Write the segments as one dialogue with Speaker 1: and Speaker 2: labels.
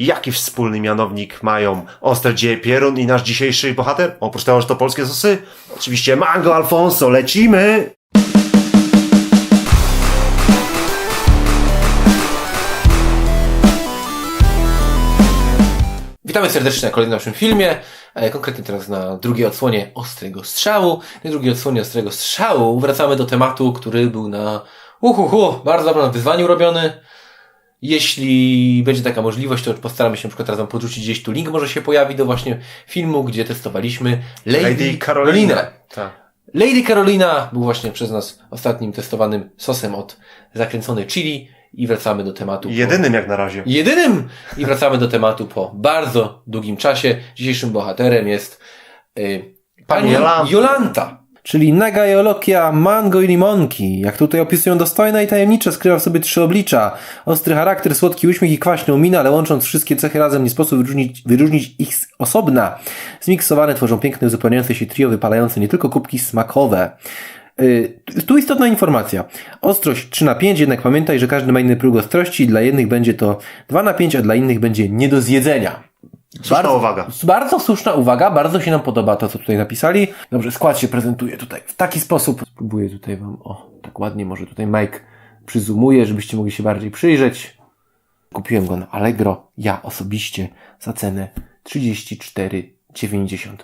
Speaker 1: Jaki wspólny mianownik mają ostre dzieje Pierun i nasz dzisiejszy bohater? Oprócz tego, że to polskie sosy? Oczywiście Mango Alfonso, lecimy!
Speaker 2: Witamy serdecznie na kolejnym naszym filmie, e, konkretnie teraz na drugiej odsłonie Ostrego Strzału. Na drugiej odsłonie Ostrego Strzału wracamy do tematu, który był na uhuhu, bardzo dobrym wyzwaniu robiony. Jeśli będzie taka możliwość, to postaramy się na przykład teraz wam podrzucić gdzieś tu link, może się pojawi do właśnie filmu, gdzie testowaliśmy Lady,
Speaker 1: Lady Carolina. Tak.
Speaker 2: Lady Carolina był właśnie przez nas ostatnim testowanym sosem od zakręconej chili i wracamy do tematu. po-
Speaker 1: Jedynym jak na razie.
Speaker 2: jedynym. I wracamy do tematu po bardzo długim czasie. Dzisiejszym bohaterem jest y, pani
Speaker 1: Jolanta.
Speaker 2: Jolanta. Czyli naga jolokia, mango i limonki. Jak tutaj opisują dostojne i tajemnicze, skrywa w sobie trzy oblicza. Ostry charakter, słodki uśmiech i kwaśną minę, ale łącząc wszystkie cechy razem nie sposób wyróżnić, wyróżnić ich z osobna. Zmiksowane tworzą piękne, uzupełniające się trio wypalające nie tylko kubki smakowe. Y, Tu istotna informacja. Ostrość 3 na 5, jednak pamiętaj, że każdy ma inny próg ostrości. Dla jednych będzie to 2 na 5, a dla innych będzie nie do zjedzenia.
Speaker 1: Słuszna
Speaker 2: Bardzo-
Speaker 1: uwaga.
Speaker 2: Bardzo słuszna uwaga, bardzo się nam podoba to, co tutaj napisali. Dobrze, skład się prezentuje tutaj w taki sposób. Spróbuję tutaj wam, o, tak ładnie, może tutaj Mike przyzumuje, żebyście mogli się bardziej przyjrzeć. Kupiłem go na Allegro, ja osobiście, za cenę 34,99.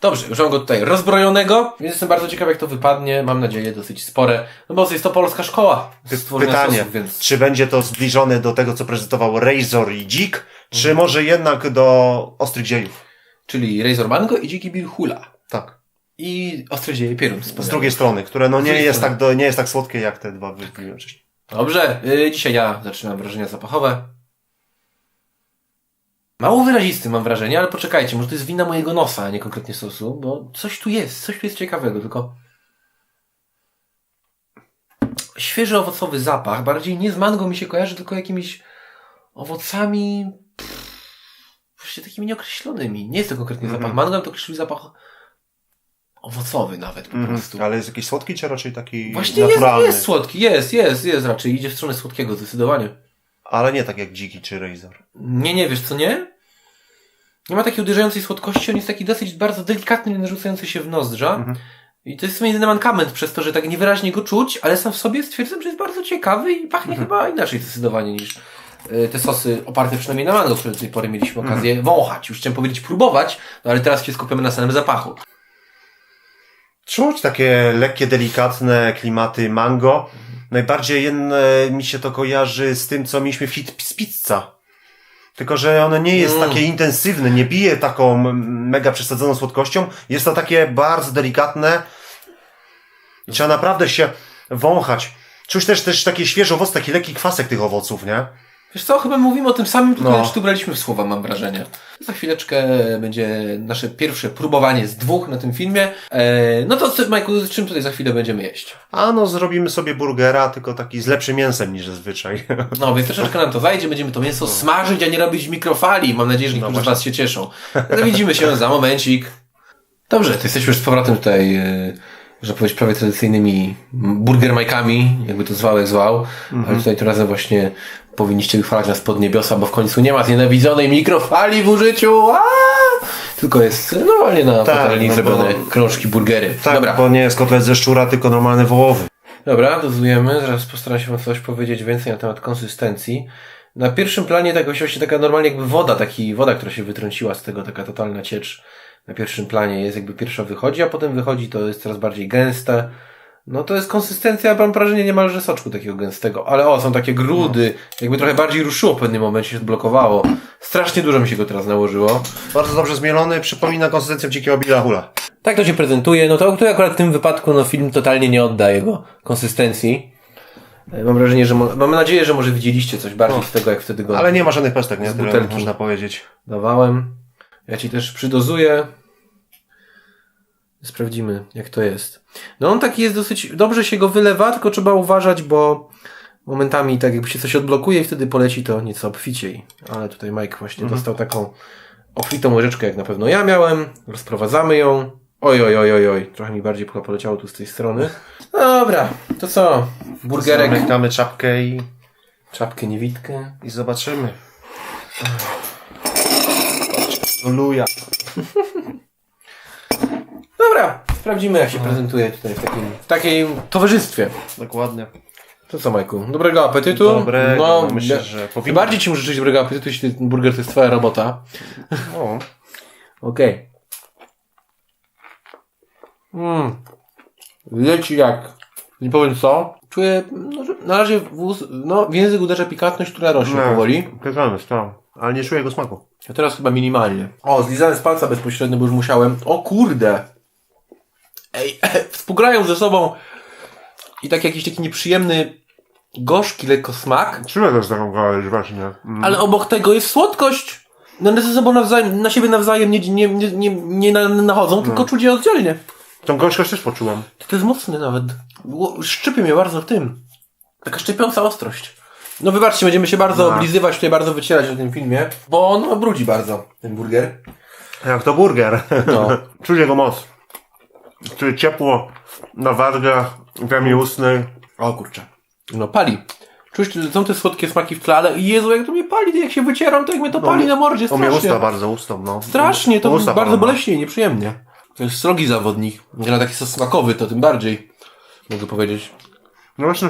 Speaker 2: Dobrze, już mam go tutaj rozbrojonego, więc jestem bardzo ciekaw, jak to wypadnie. Mam nadzieję, dosyć spore. No bo jest to polska szkoła.
Speaker 1: Pytanie,
Speaker 2: sosów, więc...
Speaker 1: czy będzie to zbliżone do tego, co prezentował Razor i Dzik, czy może jednak do ostrych dziejów?
Speaker 2: Czyli Razor Mango i Dziki Bill Hula.
Speaker 1: Tak.
Speaker 2: I Ostre Dzieje Pierun.
Speaker 1: Z drugiej strony, które no nie jest,
Speaker 2: strony.
Speaker 1: tak do, nie jest tak słodkie jak te dwa wypiłem wcześniej.
Speaker 2: Dobrze, yy, dzisiaj ja zaczynam wrażenia zapachowe. Mało wyrazisty mam wrażenie, ale poczekajcie, może to jest wina mojego nosa, a nie konkretnie sosu, bo coś tu jest, coś tu jest ciekawego, tylko świeży owocowy zapach, bardziej nie z mango mi się kojarzy, tylko jakimiś owocami właśnie takimi nieokreślonymi. Nie jest to konkretnie
Speaker 1: Mhm.
Speaker 2: zapach mango, to określił zapach owocowy nawet po prostu.
Speaker 1: Mhm. Ale jest jakiś słodki, czy raczej taki
Speaker 2: Właśnie jest,
Speaker 1: naturalny?
Speaker 2: jest słodki, jest, jest, jest raczej. Idzie w stronę słodkiego zdecydowanie.
Speaker 1: Ale nie tak jak Dziki czy Razor.
Speaker 2: Nie, nie, wiesz co, nie? Nie ma takiej uderzającej słodkości, on jest taki dosyć bardzo delikatny, narzucający się w nozdrza.
Speaker 1: Mhm.
Speaker 2: I to jest w sumie jedyny mankament przez to, że tak niewyraźnie go czuć, ale sam w sobie stwierdzam, że jest bardzo ciekawy i pachnie
Speaker 1: Mhm.
Speaker 2: chyba inaczej zdecydowanie niż te sosy oparte przynajmniej na mango, które do tej pory mieliśmy okazję
Speaker 1: Mhm.
Speaker 2: wąchać. Już chciałem powiedzieć próbować, no ale teraz się skupiamy na samym zapachu.
Speaker 1: Czuć takie lekkie, delikatne klimaty mango. Najbardziej jedne mi się to kojarzy z tym, co mieliśmy w hit z pizza. Tylko, że ono nie jest
Speaker 2: Mm.
Speaker 1: takie intensywne, nie bije taką mega przesadzoną słodkością. Jest to takie bardzo delikatne. Trzeba naprawdę się wąchać. Czuć też, też takie świeże owoce, taki lekki kwasek tych owoców, nie?
Speaker 2: Wiesz co, chyba mówimy o tym samym, tylko
Speaker 1: No.
Speaker 2: no. tu braliśmy w słowa, mam wrażenie. Za chwileczkę będzie nasze pierwsze próbowanie z dwóch na tym filmie. E, no to, Majku, z czym tutaj za chwilę będziemy jeść?
Speaker 1: A no, zrobimy sobie burgera, tylko taki z lepszym mięsem niż zazwyczaj.
Speaker 2: No, więc troszeczkę nam to zajdzie, będziemy to mięso smażyć, a nie robić mikrofali. Mam nadzieję, że niektórzy
Speaker 1: No
Speaker 2: z Was się cieszą. No, widzimy się za momencik. Dobrze, to jesteśmy już z powrotem tutaj, e, że powiedzieć, prawie tradycyjnymi burger majkami, jakby to zwał, jak zwał. Ale tutaj tym razem właśnie powinniście wychwalać nas pod niebiosa, bo w końcu nie ma znienawidzonej mikrofali w użyciu. Aaa! Tylko jest normalnie na
Speaker 1: Tak,
Speaker 2: patelni
Speaker 1: no bo-
Speaker 2: zrobione krążki burgery.
Speaker 1: Tak,
Speaker 2: Dobra.
Speaker 1: bo nie jest kotlet ze szczura, tylko normalny wołowy.
Speaker 2: Dobra, dozujemy. Zaraz postaram się Wam coś powiedzieć więcej na temat konsystencji. Na pierwszym planie tak właśnie taka normalnie jakby woda, taki woda, która się wytrąciła z tego, taka totalna ciecz na pierwszym planie jest jakby pierwsza wychodzi, a potem wychodzi to jest coraz bardziej gęste. No to jest konsystencja, mam wrażenie niemalże soczku takiego gęstego, ale o, są takie grudy, jakby trochę bardziej ruszyło w pewnym momencie, się zblokowało. Strasznie dużo mi się go teraz nałożyło.
Speaker 1: Bardzo dobrze zmielony, przypomina konsystencję dzikiego Billa Hula.
Speaker 2: Tak to się prezentuje, no to, to akurat w tym wypadku no film totalnie nie odda jego konsystencji. E, Mam wrażenie, że mo- mam nadzieję, że może widzieliście coś bardziej z tego, jak wtedy go
Speaker 1: Ale nie ma żadnych pestek, nie?
Speaker 2: Z butelki.
Speaker 1: można powiedzieć.
Speaker 2: dawałem. Ja ci też przydozuję. Sprawdzimy, jak to jest. No on taki jest dosyć, dobrze się go wylewa, tylko trzeba uważać, bo momentami tak jakby się coś odblokuje i wtedy poleci to nieco obficiej. Ale tutaj Mike właśnie dostał taką obfitą łyżeczkę, jak na pewno ja miałem. Rozprowadzamy ją. Oj, oj, oj, oj, oj. Trochę mi bardziej poleciało tu z tej strony. Dobra, to co? Burgerek,
Speaker 1: Zamykamy czapkę i,
Speaker 2: czapkę niewidkę.
Speaker 1: i zobaczymy. Luja.
Speaker 2: Dobra, sprawdzimy jak się prezentuje tutaj w takim, w takim towarzystwie.
Speaker 1: Dokładnie.
Speaker 2: To co, Majku? Dobrego apetytu.
Speaker 1: Dobrego,
Speaker 2: no,
Speaker 1: myślę, że powinno.
Speaker 2: bardziej ci muszę życzyć dobrego apetytu, jeśli ten burger to jest twoja robota.
Speaker 1: O,
Speaker 2: Okej. Mmm. Leci jak. Nie powiem co. Czuję, no, że na razie w, ust, no, w język uderza pikantność, która rośnie
Speaker 1: Nie.
Speaker 2: powoli.
Speaker 1: pieczony, tak. Ale nie czuję jego smaku.
Speaker 2: A teraz chyba minimalnie. O, zlizałem z palca bezpośrednio, bo już musiałem. O kurde! Ej, współgrają ze sobą i tak jakiś taki nieprzyjemny, gorzki lekko smak,
Speaker 1: Czuję też taką gałęź właśnie. Mm.
Speaker 2: ale obok tego jest słodkość. No one ze sobą nawzajem, na siebie nawzajem nie, nie, nie, nie, nie na- nachodzą, tylko czuć je oddzielnie.
Speaker 1: Tą gorzkość też poczułam.
Speaker 2: To jest mocny nawet. Szczypie mnie bardzo w tym. Taka szczypiąca ostrość. No wybaczcie, będziemy się bardzo
Speaker 1: No.
Speaker 2: oblizywać, tutaj bardzo wycierać na tym filmie, bo on brudzi bardzo, ten burger.
Speaker 1: Jak to burger.
Speaker 2: No.
Speaker 1: Czuję jego moc. Czuję ciepło na wargach, w jamie ustnej.
Speaker 2: O kurczę. No pali. Czuć, są te słodkie smaki w tle, ale Jezu, jak to mnie pali, jak się wycieram, to jak mnie to pali na mordzie,
Speaker 1: O mnie
Speaker 2: strasznie.
Speaker 1: usta bardzo ustą, no.
Speaker 2: Strasznie, to
Speaker 1: Usta
Speaker 2: bardzo
Speaker 1: no.
Speaker 2: boleśnie, nieprzyjemnie. To jest srogi zawodnik. Na taki sos smakowy, to tym bardziej. Mogę powiedzieć.
Speaker 1: No właśnie.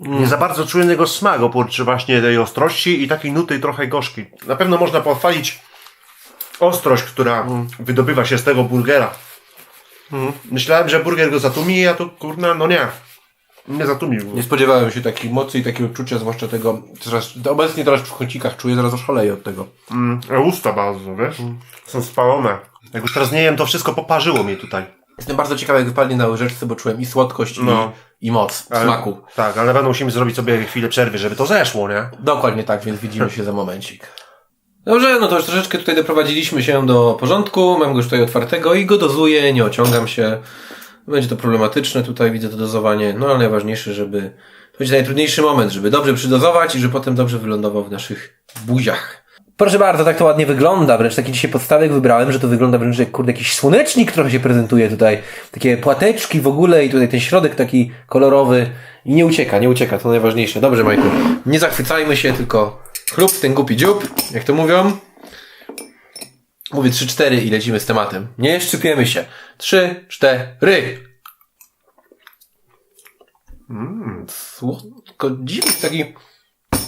Speaker 1: Nie za bardzo czuję jego smak, oprócz właśnie tej ostrości i takiej nuty trochę gorzki. Na pewno można pochwalić ostrość, która wydobywa się z tego burgera. Myślałem, że burger go zatumi, a tu kurna, no nie. Nie zatumił.
Speaker 2: Nie spodziewałem się takiej mocy i takiego czucia, zwłaszcza tego, teraz, obecnie teraz w chocikach czuję, zaraz oszaleję od tego.
Speaker 1: Mm, a usta bardzo, wiesz? Są spalone. Jak już teraz nie jem, to wszystko poparzyło mnie tutaj.
Speaker 2: Jestem bardzo ciekawy, jak wypadnie na łyżeczce, bo czułem i słodkość,
Speaker 1: No.
Speaker 2: i, i moc
Speaker 1: Ale-
Speaker 2: smaku.
Speaker 1: Tak, ale na pewno musimy zrobić sobie chwilę przerwy, żeby to zeszło, nie?
Speaker 2: Dokładnie tak, więc widzimy się za momencik. Dobrze, no to już troszeczkę tutaj doprowadziliśmy się do porządku. Mam go już tutaj otwartego i go dozuję, nie ociągam się. Będzie to problematyczne, tutaj widzę to dozowanie, no ale najważniejsze, żeby. To będzie najtrudniejszy moment, żeby dobrze przydozować i żeby potem dobrze wylądował w naszych buziach. Proszę bardzo, tak to ładnie wygląda. Wręcz taki dzisiaj podstawek wybrałem, że to wygląda wręcz jak kurde jakiś słonecznik trochę się prezentuje tutaj. Takie płateczki w ogóle i tutaj ten środek taki kolorowy. I nie ucieka, nie ucieka, to najważniejsze. Dobrze, Majku. Nie zachwycajmy się, tylko chlub ten głupi dziób, jak to mówią. Mówię 3-4 i lecimy z tematem. Nie szczypiemy się. 3, 4. Mmm, słodko, dziwny taki,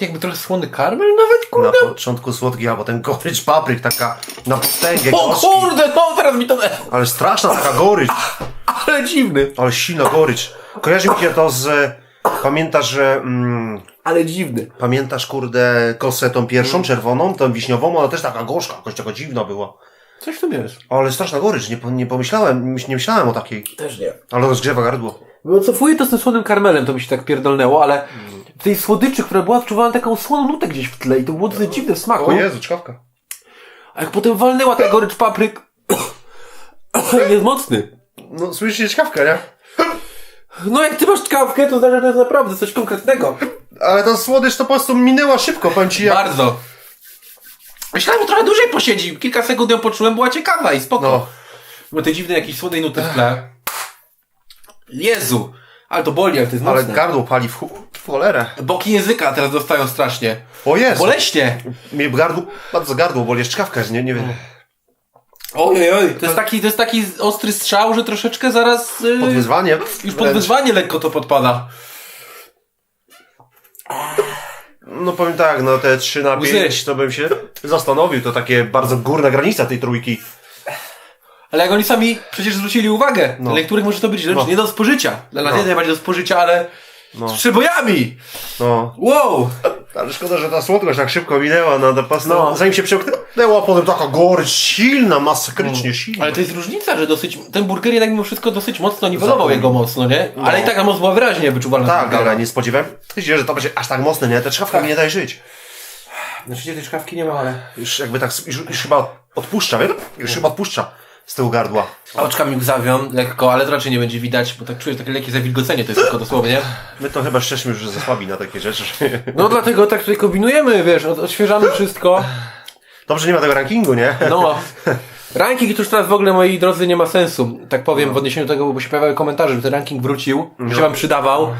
Speaker 2: jakby trochę słony karmel nawet,
Speaker 1: Na
Speaker 2: kurde.
Speaker 1: początku słodki, a potem gorycz papryk, taka na potęgę
Speaker 2: O
Speaker 1: gorzki.
Speaker 2: kurde, no teraz mi to...
Speaker 1: Ale straszna taka gorycz.
Speaker 2: Ale dziwny.
Speaker 1: Ale silna gorycz. Kojarzy mi się to z... Pamiętasz, że... Mm,
Speaker 2: Ale dziwny.
Speaker 1: pamiętasz, kurde, kosę tą pierwszą, czerwoną, tą wiśniową? Ona też taka gorzka, jakoś taka dziwna była.
Speaker 2: Coś tu jest.
Speaker 1: Ale straszna gorycz, nie, nie pomyślałem, nie myślałem o takiej.
Speaker 2: Też nie.
Speaker 1: Ale rozgrzewa gardło.
Speaker 2: Bo cofuję to z tym słonym karmelem, to mi się tak pierdolnęło, ale w tej słodyczy, która była, odczuwałem taką słoną nutę gdzieś w tle i to było dosyć dziwne w smaku.
Speaker 1: O Jezu, czkawka.
Speaker 2: A jak potem walnęła ta gorycz papryk, jest mocny.
Speaker 1: No, słyszycie czkawkę, nie?
Speaker 2: No jak ty masz kawkę, to znaczy, że to jest naprawdę coś konkretnego.
Speaker 1: Ale ta słodycz to po prostu minęła szybko, powiem ci jak...
Speaker 2: Bardzo. Myślałem, że trochę dłużej posiedzi. Kilka sekund ją poczułem, była ciekawa i spoko.
Speaker 1: No.
Speaker 2: Bo te dziwne jakieś słodej nuty w tle. Jezu. Ale to boli, ale to jest
Speaker 1: Ale
Speaker 2: mocne.
Speaker 1: gardło pali w, chu- w cholerę.
Speaker 2: Boki języka teraz dostają strasznie.
Speaker 1: O Jezu.
Speaker 2: Boleśnie.
Speaker 1: Mnie gardło, bardzo gardło boli, jeszcze czkawka, nie, nie wiem.
Speaker 2: Oj, oj, To jest taki, to jest taki ostry strzał, że troszeczkę zaraz... Yy,
Speaker 1: Pod wyzwanie.
Speaker 2: już pod wyzwanie lekko to podpada.
Speaker 1: No powiem tak, no te 3 na
Speaker 2: Łzy.
Speaker 1: 5 to bym się zastanowił, to takie bardzo górna granica tej trójki.
Speaker 2: Ale jak oni sami przecież zwrócili uwagę,
Speaker 1: No.
Speaker 2: dla niektórych może to być rzecz
Speaker 1: No.
Speaker 2: nie do spożycia. Dla nas
Speaker 1: No.
Speaker 2: nie najbardziej do spożycia, ale
Speaker 1: No.
Speaker 2: z przebojami!
Speaker 1: No.
Speaker 2: Wow!
Speaker 1: Ale szkoda, że ta słodkość tak szybko minęła, no po prostu,
Speaker 2: No.
Speaker 1: zanim się przełknęła, potem taka gorycz silna, masakrycznie silna.
Speaker 2: Ale to jest różnica, że dosyć, ten burger jednak mimo wszystko dosyć mocno niwelował
Speaker 1: Zapomnij.
Speaker 2: jego mocno, nie?
Speaker 1: No.
Speaker 2: Ale i tak ta moc była wyraźnie wyczuwalna.
Speaker 1: Tak, ale nie spodziewałem się, że to będzie aż tak mocne, nie? Te czkawka mi nie daje żyć.
Speaker 2: Znaczy tej szkawki nie ma, ale...
Speaker 1: Już jakby tak, już, już chyba odpuszcza, wiem? Już chyba odpuszcza z tyłu gardła.
Speaker 2: Oczka mi łzawią lekko, ale to raczej nie będzie widać, bo tak czuję takie lekkie zawilgocenie, to jest tylko dosłownie.
Speaker 1: My to chyba jesteśmy już za słabi na takie rzeczy.
Speaker 2: No dlatego tak tutaj kombinujemy, wiesz, od, odświeżamy wszystko.
Speaker 1: Dobrze, nie ma tego rankingu, nie?
Speaker 2: No. Ranking już teraz w ogóle, moi drodzy, nie ma sensu. Tak powiem w odniesieniu do tego, bo się pojawiały komentarze, że ten ranking wrócił, że się wam przydawał.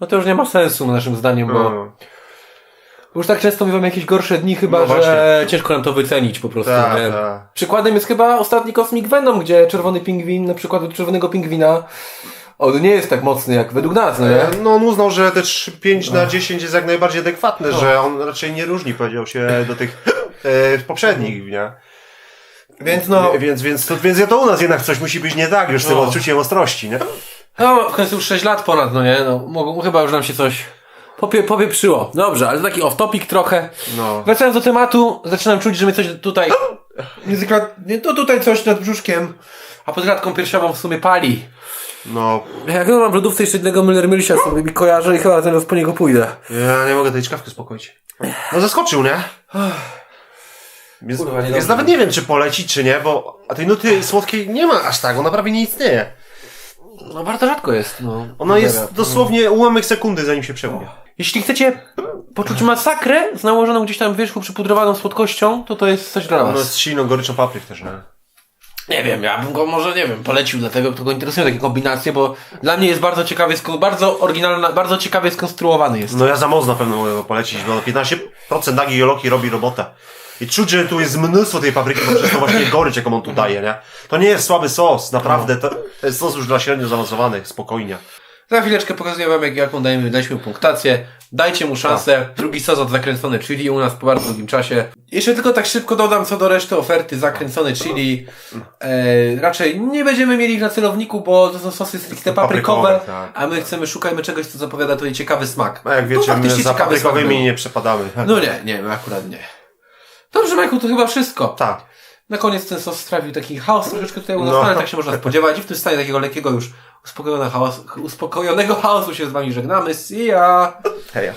Speaker 2: No to już nie ma sensu, naszym zdaniem, bo...
Speaker 1: No.
Speaker 2: Bo już tak często mówimy jakieś gorsze dni chyba,
Speaker 1: No
Speaker 2: że ciężko nam to wycenić po prostu.
Speaker 1: Tak,
Speaker 2: nie?
Speaker 1: tak.
Speaker 2: Przykładem jest chyba ostatni Cosmic Venom, gdzie czerwony pingwin, na przykład od czerwonego pingwina, on nie jest tak mocny jak według nas, no nie?
Speaker 1: No on uznał, że te 3, 5 na 10 jest jak najbardziej adekwatne, że on raczej nie różni, powiedział się, do tych e, poprzednich, nie?
Speaker 2: Więc no,
Speaker 1: Więc, więc, to, więc ja to u nas jednak coś musi być nie tak już z tym
Speaker 2: No.
Speaker 1: odczuciem ostrości, nie?
Speaker 2: no w końcu już 6 lat ponad, no nie? No, mogą, chyba już nam się coś popie, popieprzyło. Dobrze, ale taki off-topic trochę.
Speaker 1: No.
Speaker 2: Wracając do tematu, zaczynam czuć, że mnie coś tutaj, niezwykle, nie, to tutaj coś nad brzuszkiem, a pod klatką piersiową w sumie pali.
Speaker 1: No,
Speaker 2: Jak ja mam w lodówce jeszcze jednego Müller Milsia sobie mi kojarzę i chyba teraz po niego pójdę.
Speaker 1: ja nie mogę tej czkawki uspokoić. No zaskoczył, nie? Więc,
Speaker 2: Kurwa,
Speaker 1: więc nawet nie wiem, czy poleci, czy nie, bo a tej nuty słodkiej nie ma aż tak, ona prawie nie istnieje.
Speaker 2: No bardzo rzadko jest, no.
Speaker 1: Ona jest dosłownie ułamek sekundy, zanim się przełknie.
Speaker 2: Jeśli chcecie poczuć masakrę z nałożoną gdzieś tam w wierzchu przypudrowaną słodkością, to to jest coś dla
Speaker 1: Ona
Speaker 2: was.
Speaker 1: jest silną goryczą papryk też, nie?
Speaker 2: Nie wiem, ja bym go może, nie wiem, polecił, dlatego to go interesują takie kombinacje, bo dla mnie jest bardzo ciekawy, sko- bardzo oryginalna, bardzo ciekawie skonstruowany jest.
Speaker 1: No ja za mocno na pewno mogę go polecić, bo 15% nagi joloki robi robotę. I czuć, że tu jest mnóstwo tej papryki, bo przez to właśnie gorycz, jaką on tu daje, nie? To nie jest słaby sos, naprawdę, to, to jest sos już dla średnio zaawansowanych, spokojnie.
Speaker 2: Za chwileczkę pokazuję wam, jak, jaką dajemy, daliśmy punktację. Dajcie mu szansę. Drugi sezon zakręcony chili u nas po bardzo długim czasie. Jeszcze tylko tak szybko dodam co do reszty oferty. Zakręcony chili. E, raczej nie będziemy mieli ich na celowniku, bo to są sosy stricte paprykowe,
Speaker 1: Paprykowe, tak.
Speaker 2: a my chcemy, szukajmy czegoś, co zapowiada tutaj ciekawy smak.
Speaker 1: A jak
Speaker 2: Tu
Speaker 1: wiecie, my za paprykowymi nie przepadamy.
Speaker 2: No nie, nie, my akurat nie. Dobrze, Majku, to chyba wszystko.
Speaker 1: Tak.
Speaker 2: Na koniec ten sos sprawił taki chaos troszeczkę tutaj u nas,
Speaker 1: No.
Speaker 2: ale tak się można spodziewać. I w tym stanie takiego lekkiego już uspokojonego chaosu, uspokojonego chaosu się z wami żegnamy. See ya!
Speaker 1: Hej.